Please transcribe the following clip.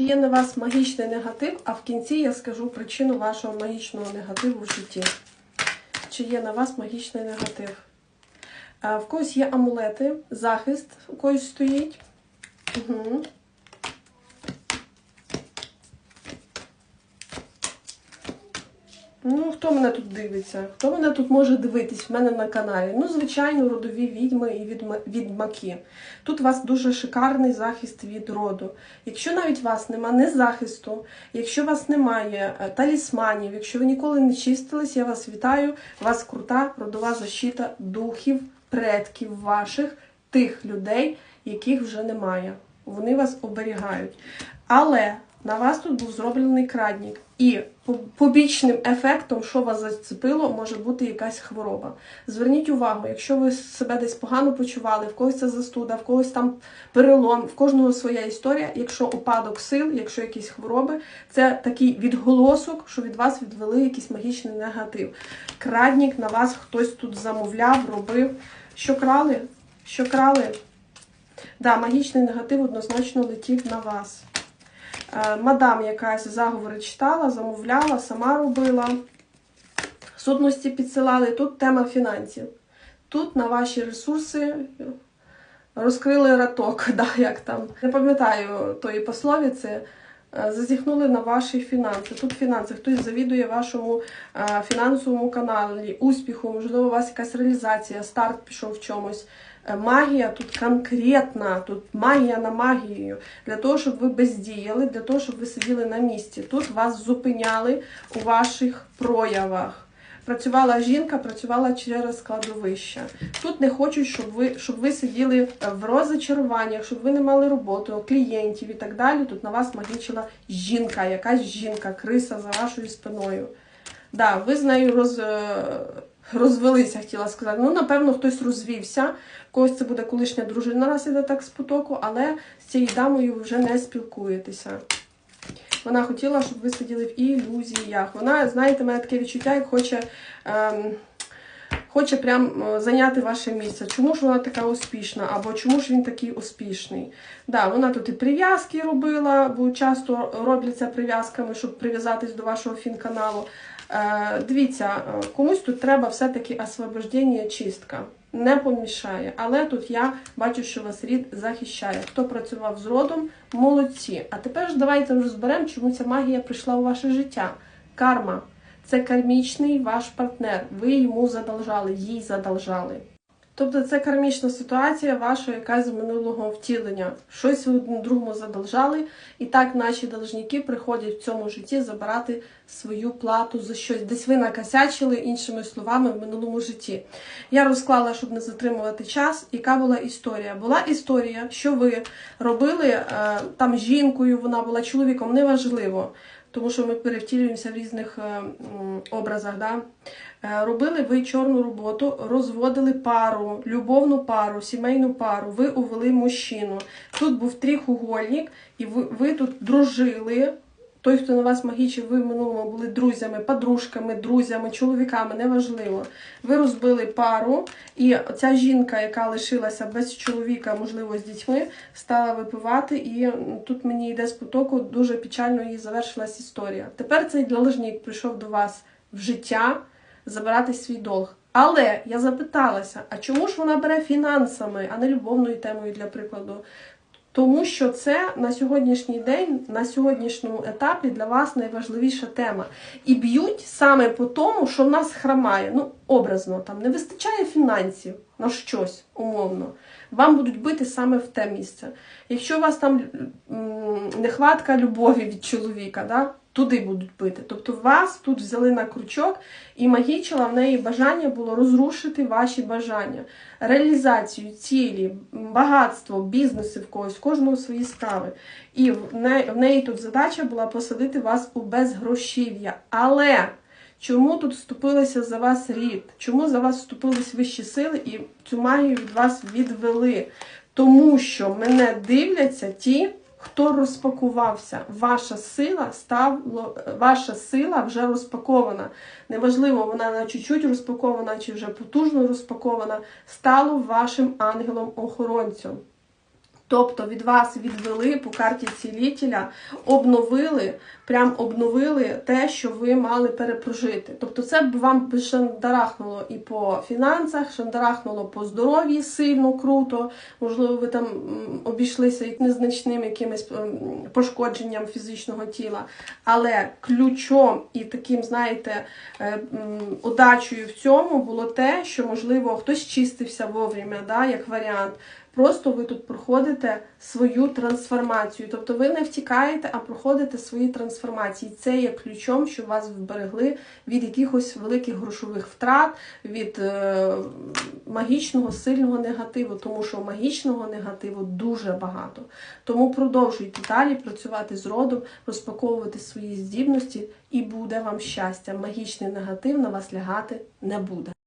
чи є на вас магічний негатив, а в кінці я скажу причину вашого магічного негативу в житті. Чи є на вас магічний негатив? В когось є амулети, захист у когось стоїть. Угу. Ну, хто мене тут дивиться? Хто мене тут може дивитись в мене на каналі? Ну, звичайно, родові відьми і відьма... відьмаки. Тут у вас дуже шикарний захист від роду. Якщо навіть у вас нема не захисту, якщо у вас немає е, талісманів, якщо ви ніколи не чистились, я вас вітаю. У вас крута родова защита духів, предків ваших, тих людей, яких вже немає. Вони вас оберігають. Але на вас тут був зроблений крадник. І побічним ефектом, що вас зацепило, може бути якась хвороба. Зверніть увагу, якщо ви себе десь погано почували, в когось це застуда, в когось там перелом, в кожного своя історія. Якщо опадок сил, якщо якісь хвороби, це такий відголосок, що від вас відвели якийсь магічний негатив. Крадник на вас хтось тут замовляв, робив. Що крали? Що крали? Да, магічний негатив однозначно летів на вас. Е, Мадам якась заговори читала, замовляла, сама робила. Сутності підсилали. Тут тема фінансів. Тут на ваші ресурси розкрили раток, да, як там. Не пам'ятаю тої пословиці. Е, Зазіхнули на ваші фінанси. Тут фінанси. Хтось завідує вашому е, фінансовому каналі, успіху, можливо, у вас якась реалізація, старт пішов в чомусь. Е, Магія тут конкретна, тут магія на магію. Для того, щоб ви бездіяли, для того, щоб ви сиділи на місці. Тут вас зупиняли у ваших проявах. Працювала жінка, працювала через кладовище. Тут не хочуть, щоб ви, щоб ви сиділи в розочаруваннях, щоб ви не мали роботу, клієнтів і так далі. Тут на вас магічила жінка, якась жінка, криса за вашою спиною. Да, ви з нею роз, е, розвелися, хотіла сказати. Ну, напевно, хтось розвівся. Когось це буде колишня дружина, раз іде так з потоку, але з цією дамою ви вже не спілкуєтеся. Вона хотіла, щоб ви сиділи в ілюзіях. Вона, знаєте, має таке відчуття, як хоче, ем, хоче прям зайняти ваше місце. Чому ж вона така успішна? Або чому ж він такий успішний? Да, вона тут і прив'язки робила, бо часто робляться прив'язками, щоб прив'язатись до вашого фін-каналу. Е, дивіться, е, комусь тут треба все-таки освобождення, чистка. Не помішає. Але тут я бачу, що вас рід захищає. Хто працював з родом, молодці. А тепер ж давайте розберемо, чому ця магія прийшла у ваше життя. Карма. Це кармічний ваш партнер. Ви йому задолжали, їй задолжали. Тобто це кармічна ситуація ваша якась з минулого втілення. Щось ви другому задолжали, і так наші должники приходять в цьому житті забирати свою плату за щось. Десь ви накосячили, іншими словами, в минулому житті. Я розклала, щоб не затримувати час. Яка була історія? Була історія, що ви робили е, там жінкою, вона була чоловіком, неважливо. Тому що ми перевтілюємося в різних е, образах. Да? Е, Робили ви чорну роботу, розводили пару, любовну пару, сімейну пару, ви увели мужчину. Тут був тріхугольник, і ви, ви тут дружили. Той, хто на вас магічив, ви в минулому були друзями, подружками, друзями, чоловіками, неважливо. Ви розбили пару, і ця жінка, яка лишилася без чоловіка, можливо, з дітьми, стала випивати, і тут мені йде з потоку, дуже печально її завершилась історія. Тепер цей должник прийшов до вас в життя забирати свій долг. Але я запиталася, а чому ж вона бере фінансами, а не любовною темою, для прикладу? Тому що це на сьогоднішній день, на сьогоднішньому етапі для вас найважливіша тема. І б'ють саме по тому, що в нас хромає. Ну, образно, там не вистачає фінансів на щось умовно. Вам будуть бити саме в те місце. Якщо у вас там нехватка любові від чоловіка, да, туди будуть бити. Тобто вас тут взяли на крючок, і магічила в неї бажання було розрушити ваші бажання, реалізацію, цілі, багатство, бізнеси в когось, кожного свої справи. І в неї тут задача була посадити вас у безгрошів'я. Але чому тут вступилися за вас рід? Чому за вас вступились вищі сили і цю магію від вас відвели? Тому що мене дивляться ті, хто розпакувався. Ваша сила ставло, ваша сила вже розпакована. Неважливо, вона на чуть-чуть розпакована чи вже потужно розпакована, стало вашим ангелом-охоронцем. Тобто від вас відвели по карті цілітеля, обновили, прям обновили те, що ви мали перепрожити. Тобто це б вам шандарахнуло і по фінансах, шандарахнуло по здоров'ї сильно, круто. Можливо, ви там обійшлися незначним якимось пошкодженням фізичного тіла. Але ключом і таким, знаєте, е, удачею в цьому було те, що, можливо, хтось чистився вовремя, да, як варіант. Просто ви тут проходите свою трансформацію. Тобто ви не втікаєте, а проходите свої трансформації. Це є ключом, що вас вберегли від якихось великих грошових втрат, від е, магічного сильного негативу, тому що магічного негативу дуже багато. Тому продовжуйте далі працювати з родом, розпаковувати свої здібності, і буде вам щастя. Магічний негатив на вас лягати не буде.